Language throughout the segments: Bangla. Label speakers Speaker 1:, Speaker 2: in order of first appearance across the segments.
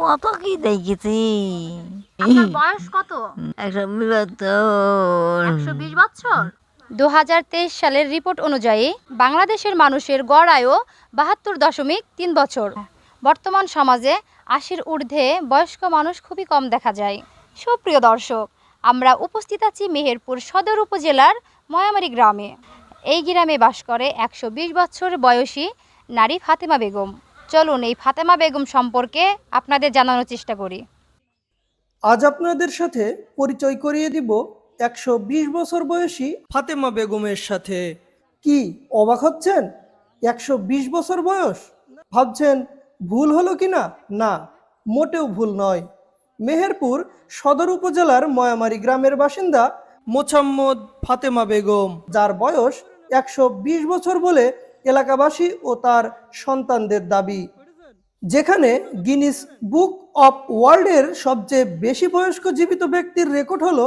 Speaker 1: কত কি দেখেছি?
Speaker 2: আপনার বয়স কত?
Speaker 1: একশো
Speaker 2: বিশ বছর?
Speaker 3: দু হাজার তেইশ সালের রিপোর্ট অনুযায়ী বাংলাদেশের মানুষের গড় আয়ু বাহাত্তর দশমিক তিন বছর। বর্তমান সমাজে আশির ঊর্ধ্বে বয়স্ক মানুষ খুবই কম দেখা যায়। সুপ্রিয় দর্শক আমরা উপস্থিত আছি মেহেরপুর সদর উপজেলার ময়ামারি গ্রামে। এই গ্রামে বাস করে একশো বিশ বছর বয়সী নারী ফাতেমা বেগম। চলুন, এই ফাতেমা বেগম সম্পর্কে আপনাদের জানানোর চেষ্টা করি।
Speaker 4: আজ আপনাদের সাথে পরিচয় করিয়ে দিব একশো বিশ বছর বয়সী ফাতেমা বেগমের সাথে। কি, অবাক হচ্ছেন? একশো বিশ বছর বয়স? ভাবছেন, ভুল হলো কি না? না, মোটেও ভুল নয়। মেহেরপুর সদর উপজেলার ময়ামারি গ্রামের বাসিন্দা মোছাম্মদ ফাতেমা বেগম, যার বয়স একশো বিশ বছর বলে এলাকাবাসী ও তার সন্তানদের দাবি। যেখানে গিনিস বুক অফ ওয়ার্ল্ডের সবচেয়ে বেশি বয়স্ক জীবিত ব্যক্তির রেকর্ড হলো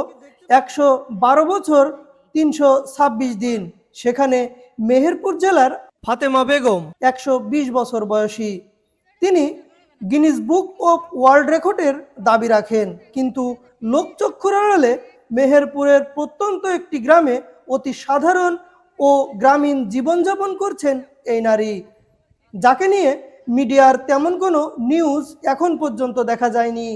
Speaker 4: একশো বারো বছর, তিনশো ছাব্বিশ দিন। সেখানে মেহেরপুর জেলার ফাতেমা বেগম একশো বিশ বছর বয়সী। তিনি গিনিস বুক অফ ওয়ার্ল্ড রেকর্ডের দাবি রাখেন। কিন্তু লোকচক্ষুর আড়ালে মেহেরপুরের প্রত্যন্ত একটি গ্রামে অতি সাধারণ ও গ্রামীণ জীবনযাপন করছেন এই নারী। যাকে নিয়ে মিডিয়ার তেমন কোনো নিউজ এখন পর্যন্ত দেখা যায়নি।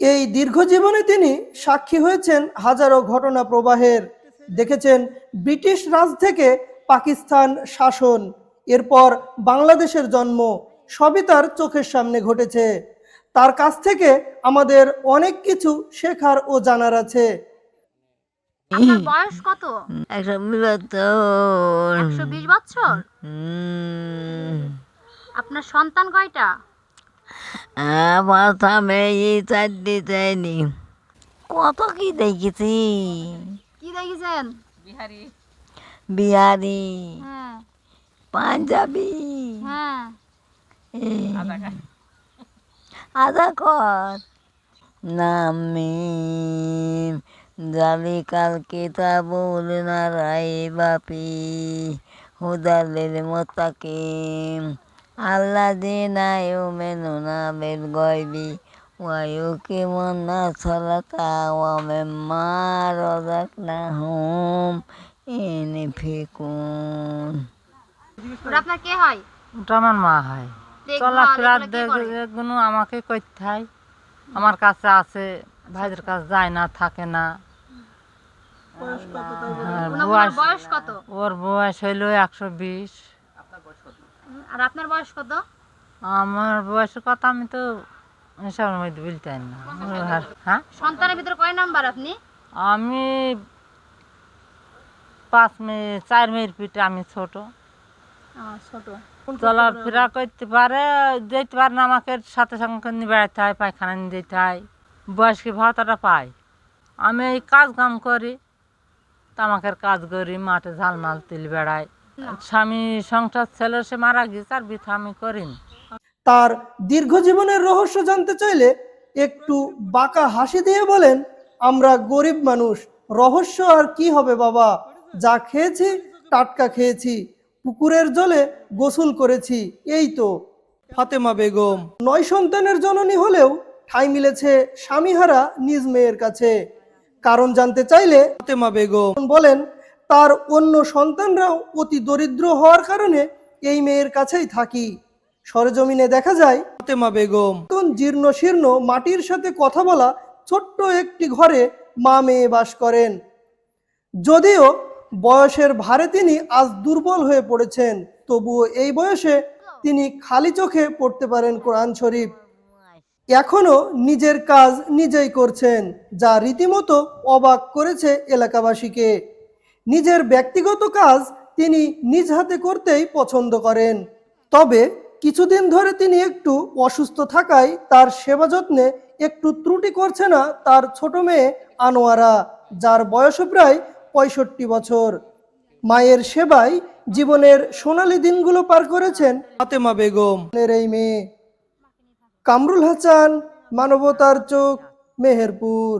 Speaker 4: এই দীর্ঘ জীবনে তিনি সাক্ষী হয়েছেন হাজারো ঘটনা প্রবাহের। দেখেছেন ব্রিটিশ রাজ থেকে পাকিস্তান শাসন, এরপর বাংলাদেশের জন্ম, সবই তার চোখের সামনে ঘটেছে। তার কাছ থেকে আমাদের অনেক কিছু শেখার ও জানার আছে।
Speaker 2: আপনার বয়স কত?
Speaker 1: একশো বিরাত্তর।
Speaker 2: একশো বিশ বছর? আপনার সন্তান কয়টা?
Speaker 1: আমার থামে এই চারটি চাইনি কত কি দেখেছি?
Speaker 2: কি দেখেছেন?
Speaker 1: বিহারি।
Speaker 2: হ্যাঁ।
Speaker 1: পাঞ্জাবি। আদা কর নামি জালিকাল কিতাবুল নারাই বাপি। হুদালিল মোতাকিম আল্লাহ দিনায়ু মেনুনা বেল গয়বি। ওয়ায়ু কি মন্না সলাতা ওয়ামেম্মা রজাকনা হুম এনে ফিকুন।
Speaker 2: ওরা আপনার কে হয়?
Speaker 5: ওটা আমার মা হয়। চলাফেরার?
Speaker 2: এগুলো
Speaker 5: আমাকে করতে হয়। আমার কাছে আছে ভাইদের কাছে যায় না থাকে না। বয়স
Speaker 2: বয়স কত?
Speaker 5: ওর বয়স হইল একশো বিশ।
Speaker 2: আর আপনার বয়স কত?
Speaker 5: আমার বয়সের কথা আমি তো এসবের মধ্যে বলতে না। হ্যাঁ?
Speaker 2: সন্তানের ভিতরে কয় নাম্বার আপনি?
Speaker 5: আমি পাঁচ মেয়ে চার মেয়ের পিঠে আমি ছোট।
Speaker 2: ছোট।
Speaker 5: চলাফেরা করতে পারে যেতে পারে না আমাকে সাথে সঙ্গে নিয়ে বেড়াতে হয় পায়খানা নিয়ে যেতে হয়। বয়স্ক ভাতাটা পাই আমি এই কাজ কাম করি। তামাকের কাজ করি, মাঠে ঝালমাল তুলি বেড়াই। স্বামী সংসার ছেলে, সে মারা গেছে আর বৃথা আমি করিনি।
Speaker 4: তার দীর্ঘ জীবনের রহস্য জানতে চাইলে একটু বাঁকা হাসি দিয়ে বলেন, আমরা গরিব মানুষ, রহস্য আর কি হবে বাবা? যা খেয়েছি, টাটকা খেয়েছি, পুকুরের জলে গোসল করেছি, এই তো ফাতেমা বেগম। নয় সন্তানের জননী হলেও ঠাঁই মিলেছে স্বামীহারা নিজ মেয়ের কাছে। কারণ জানতে চাইলে ফাতেমা বেগম বলেন তার অন্য সন্তানরাও অতি দরিদ্র হওয়ার কারণে এই মেয়ের কাছেই থাকি। সরেজমিনে দেখা যায় ফাতেমা বেগম জীর্ণ শীর্ণ মাটির সাথে কথা বলা ছোট্ট একটি ঘরে মা মেয়ে বাস করেন। যদিও বয়সের ভারে তিনি আজ দুর্বল হয়ে পড়েছেন তবুও এই বয়সে তিনি খালি চোখে পড়তে পারেন কোরআন শরীফ। এখনও নিজের কাজ নিজেই করছেন, যা রীতিমতো অবাক করেছে এলাকাবাসীকে। নিজের ব্যক্তিগত কাজ তিনি নিজ হাতে করতেই পছন্দ করেন। তবে কিছুদিন ধরে তিনি একটু অসুস্থ থাকায় তার সেবা যত্নে একটু ত্রুটি করছে না তার ছোট মেয়ে আনোয়ারা, যার বয়স প্রায় পঁয়ষট্টি বছর। মায়ের সেবায় জীবনের সোনালী দিনগুলো পার করেছেন ফাতেমা বেগম। এই মেয়ে। কামরুল হাসান মানবতার চোখ মেহেরপুর।